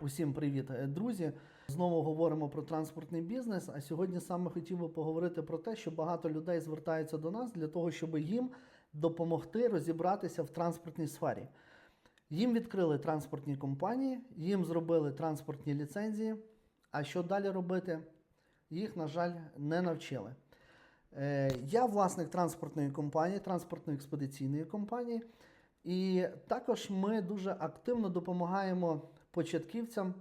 Усім привіт, е, друзі! Знову говоримо про транспортний бізнес. А сьогодні саме хотів би поговорити про те, що багато людей звертаються до нас для того, щоб їм допомогти розібратися в транспортній сфері. Їм відкрили транспортні компанії, їм зробили транспортні ліцензії. А що далі робити? Їх, на жаль, не навчили. Е, Я власник транспортної компанії, транспортно-експедиційної компанії. І також ми дуже активно допомагаємо початківцям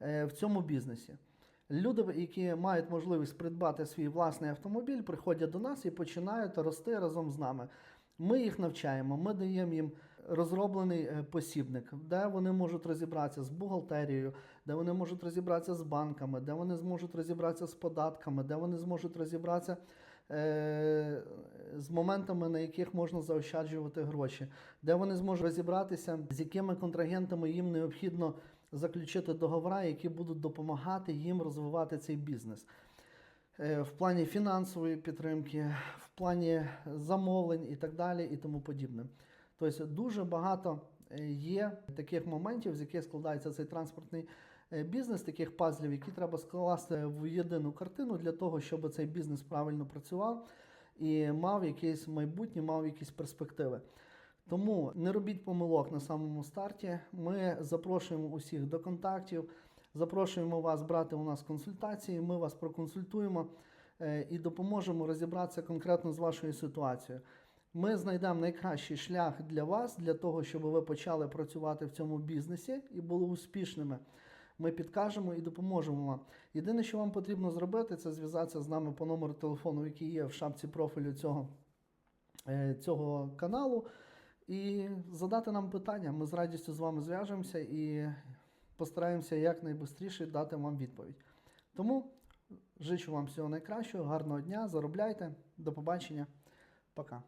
е, в цьому бізнесі. Люди, які мають можливість придбати свій власний автомобіль, приходять до нас і починають рости разом з нами. Ми їх навчаємо, ми даємо їм розроблений е, посібник, де вони можуть розібратися з бухгалтерією, де вони можуть розібратися з банками, де вони зможуть розібратися з податками, де вони зможуть розібратися з моментами, на яких можна заощаджувати гроші, де вони зможуть розібратися, з якими контрагентами їм необхідно заключити договори, які будуть допомагати їм розвивати цей бізнес. Е, В плані фінансової підтримки, в плані замовлень і так далі, і тому подібне. Тобто дуже багато е, є таких моментів, з яких складається цей транспортний е, бізнес, таких пазлів, які треба скласти в єдину картину для того, щоб цей бізнес правильно працював і мав якесь майбутнє, мав якісь перспективи. Тому не робіть помилок на самому старті. Ми запрошуємо усіх до контактів, запрошуємо вас брати у нас консультації. Ми вас проконсультуємо е, і допоможемо розібратися конкретно з вашою ситуацією. Ми знайдемо найкращий шлях для вас, для того, щоб ви почали працювати в цьому бізнесі і були успішними. Ми підкажемо і допоможемо вам. Єдине, що вам потрібно зробити, це зв'язатися з нами по номеру телефону, який є в шапці профілю цього, е, цього каналу, і задати нам питання. Ми з радістю з вами зв'яжемося і постараємося якнайшвидше дати вам відповідь. Тому жичу вам всього найкращого, гарного дня, заробляйте, до побачення, пока.